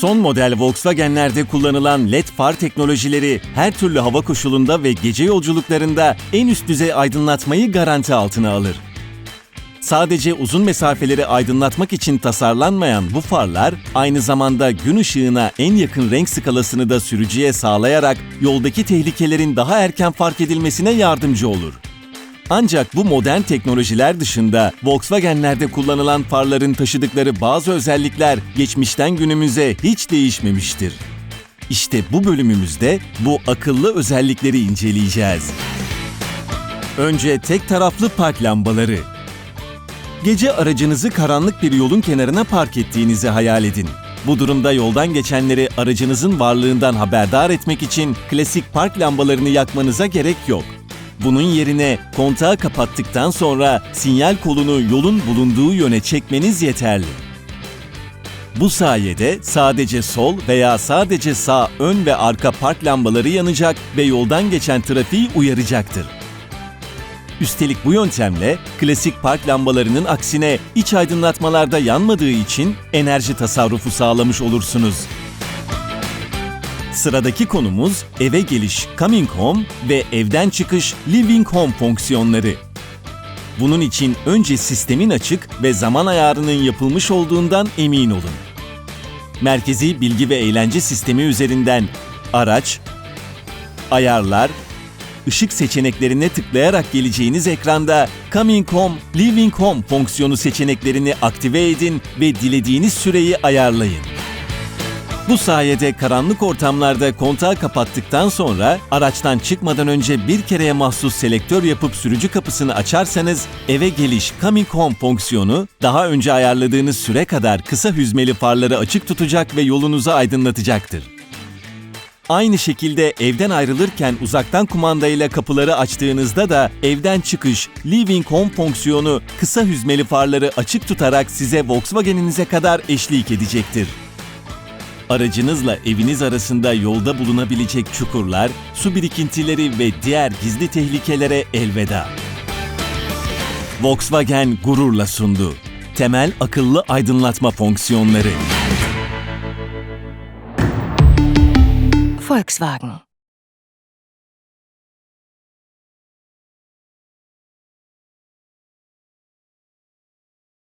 Son model Volkswagen'lerde kullanılan LED far teknolojileri her türlü hava koşulunda ve gece yolculuklarında en üst düzey aydınlatmayı garanti altına alır. Sadece uzun mesafeleri aydınlatmak için tasarlanmayan bu farlar aynı zamanda gün ışığına en yakın renk skalasını da sürücüye sağlayarak yoldaki tehlikelerin daha erken fark edilmesine yardımcı olur. Ancak bu modern teknolojiler dışında Volkswagen'lerde kullanılan farların taşıdıkları bazı özellikler geçmişten günümüze hiç değişmemiştir. İşte bu bölümümüzde bu akıllı özellikleri inceleyeceğiz. Önce tek taraflı park lambaları. Gece aracınızı karanlık bir yolun kenarına park ettiğinizi hayal edin. Bu durumda yoldan geçenleri aracınızın varlığından haberdar etmek için klasik park lambalarını yakmanıza gerek yok. Bunun yerine kontağı kapattıktan sonra sinyal kolunu yolun bulunduğu yöne çekmeniz yeterli. Bu sayede sadece sol veya sadece sağ ön ve arka park lambaları yanacak ve yoldan geçen trafiği uyaracaktır. Üstelik bu yöntemle klasik park lambalarının aksine iç aydınlatmalarda yanmadığı için enerji tasarrufu sağlamış olursunuz. Sıradaki konumuz eve geliş coming home ve evden çıkış living home fonksiyonları. Bunun için önce sistemin açık ve zaman ayarının yapılmış olduğundan emin olun. Merkezi bilgi ve eğlence sistemi üzerinden araç, ayarlar, ışık seçeneklerine tıklayarak geleceğiniz ekranda Coming Home, Living Home fonksiyonu seçeneklerini aktive edin ve dilediğiniz süreyi ayarlayın. Bu sayede karanlık ortamlarda kontağı kapattıktan sonra araçtan çıkmadan önce bir kereye mahsus selektör yapıp sürücü kapısını açarsanız eve geliş Coming Home fonksiyonu daha önce ayarladığınız süre kadar kısa hüzmeli farları açık tutacak ve yolunuzu aydınlatacaktır. Aynı şekilde evden ayrılırken uzaktan kumandayla kapıları açtığınızda da evden çıkış Living Home fonksiyonu kısa hüzmeli farları açık tutarak size Volkswagen'inize kadar eşlik edecektir. Aracınızla eviniz arasında yolda bulunabilecek çukurlar, su birikintileri ve diğer gizli tehlikelere elveda. Volkswagen gururla sundu. Temel akıllı aydınlatma fonksiyonları. Volkswagen.